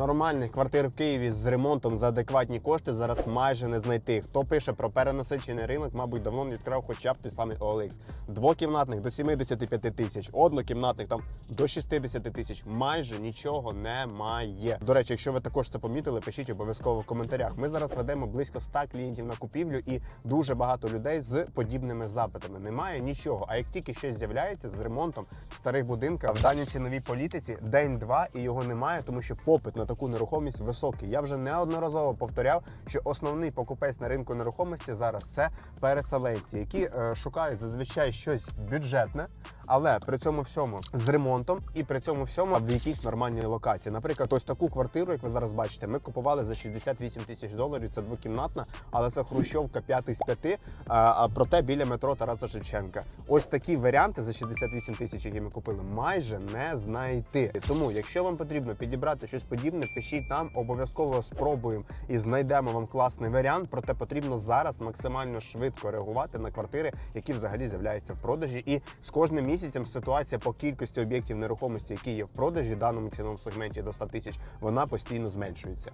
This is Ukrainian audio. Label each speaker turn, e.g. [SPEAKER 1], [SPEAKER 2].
[SPEAKER 1] нормальних квартир в Києві з ремонтом за адекватні кошти зараз майже не знайти. Хто пише про перенасичений ринок, мабуть, давно не відкрив хоча б той самий OLX. Двокімнатних до 75 тисяч, однокімнатних там до 60 тисяч. Майже нічого немає. До речі, якщо ви також це помітили, пишіть обов'язково в коментарях. Ми зараз ведемо близько 100 клієнтів на купівлю і дуже багато людей з подібними запитами. Немає нічого. А як тільки щось з'являється з ремонтом старих будинках в даній ціновій політиці день-два і його немає, тому що попит на таку нерухомість високий. Я вже неодноразово повторяв, що основний покупець на ринку нерухомості зараз це переселенці, які е, шукають зазвичай щось бюджетне, але при цьому всьому з ремонтом і при цьому всьому в якійсь нормальній локації. Наприклад, ось таку квартиру, як ви зараз бачите, ми купували за 68 тисяч доларів. Це двокімнатна, але це хрущовка 5 з 5, а, а проте біля метро Тараса Шевченка. Ось такі варіанти за 68 тисяч, які ми купили, майже не знайти. Тому, якщо вам потрібно підібрати щось подібне, пишіть нам, обов'язково спробуємо і знайдемо вам класний варіант. Проте потрібно зараз максимально швидко реагувати на квартири, які взагалі з'являються в продажі. І з кожним місяцем ситуація по кількості об'єктів нерухомості, які є в продажі в даному ціновому сегменті до 100 тисяч, вона постійно зменшується.